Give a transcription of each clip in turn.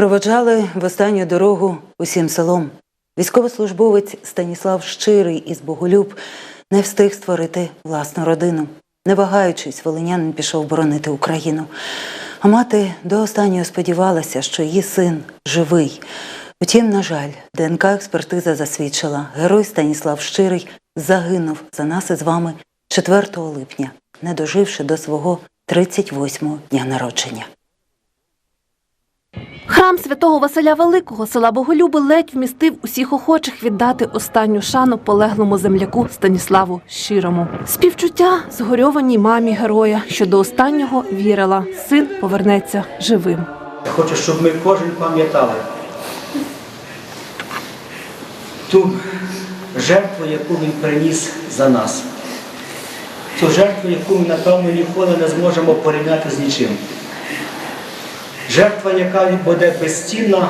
Проводжали в останню дорогу усім селом. Військовослужбовець Станіслав Щирий із Боголюб не встиг створити власну родину. Не вагаючись, волинянин пішов боронити Україну. А мати до останнього сподівалася, що її син живий. Втім, на жаль, ДНК-експертиза засвідчила, герой Станіслав Щирий загинув за нас із вами 4 липня, не доживши до свого 38-го дня народження. Храм святого Василя Великого села Боголюби ледь вмістив усіх охочих віддати останню шану полеглому земляку Станіславу Щирому. Співчуття згорьованій мамі героя, що до останнього вірила, син повернеться живим. Хочу, щоб ми кожен пам'ятали ту жертву, яку він приніс за нас. Ту жертву, яку ми, напевно, ніколи не зможемо порівняти з нічим. Жертва, яка буде безцінна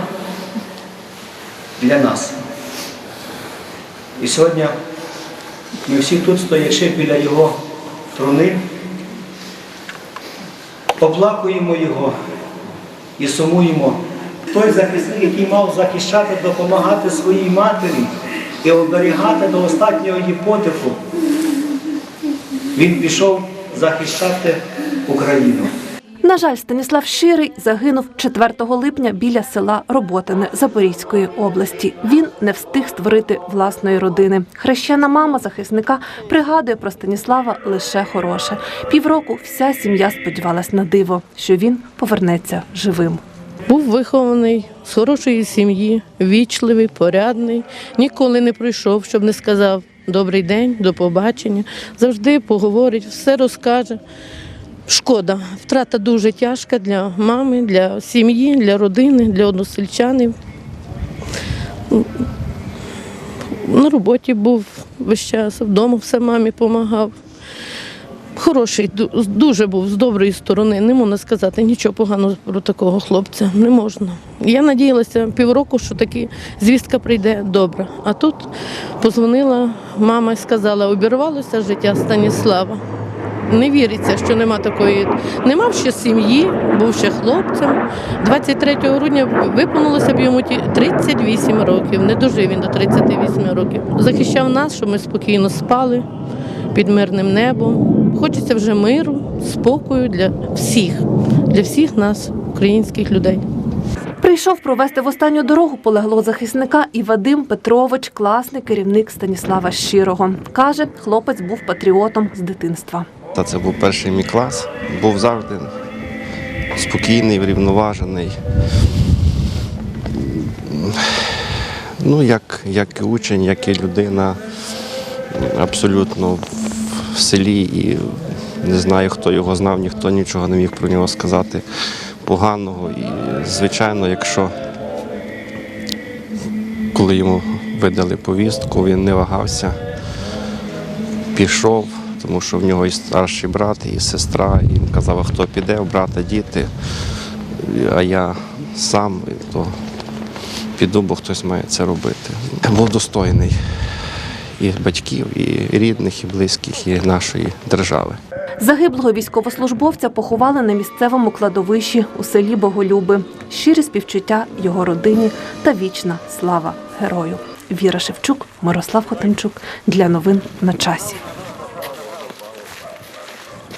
для нас. І сьогодні ми всі тут, стоячи біля його труни, оплакуємо його і сумуємо. Той захисник, який мав захищати, допомагати своїй матері і оберігати до останнього її подиху, він пішов захищати Україну. На жаль, Станіслав Щирий загинув 4 липня біля села Роботине Запорізької області. Він не встиг створити власної родини. Хрещена мама захисника пригадує про Станіслава лише хороше. Півроку вся сім'я сподівалась на диво, що він повернеться живим. Був вихований з хорошої сім'ї, вічливий, порядний, ніколи не прийшов, щоб не сказав добрий день, до побачення. Завжди поговорить, все розкаже. Шкода, втрата дуже тяжка для мами, для сім'ї, для родини, для односельчанів. На роботі був весь час, вдома все мамі допомагав. Хороший, дуже був з доброї сторони. Не можна сказати нічого поганого про такого хлопця. Не можна. Я надіялася півроку, що таки звістка прийде добре. А тут позвонила мама і сказала, обірвалося життя Станіслава. Не віриться, що нема такої. Не мав ще сім'ї, був ще хлопцем. 23 грудня виповнилося б йому ті 38 років. Не дожив він до 38 років. Захищав нас, щоб ми спокійно спали під мирним небом. Хочеться вже миру, спокою для всіх, для всіх нас, українських людей. Прийшов провести в останню дорогу полеглого захисника і Вадим Петрович, класний керівник Станіслава Щирого. Каже, хлопець був патріотом з дитинства. Та це був перший мій клас. Був завжди спокійний, врівноважений. Ну, як, як і учень, як і людина абсолютно в селі і не знаю, хто його знав, ніхто нічого не міг про нього сказати поганого. І, звичайно, якщо коли йому видали повістку, він не вагався, пішов, тому що в нього і старший брат, і сестра, і він казав, хто піде, у брата діти, а я сам, то піду, бо хтось має це робити. Був достойний і батьків, і рідних, і близьких, і нашої держави. Загиблого військовослужбовця поховали на місцевому кладовищі у селі Боголюби. Щирі співчуття його родині та вічна слава герою. Віра Шевчук, Мирослав Хотимчук для новин на часі.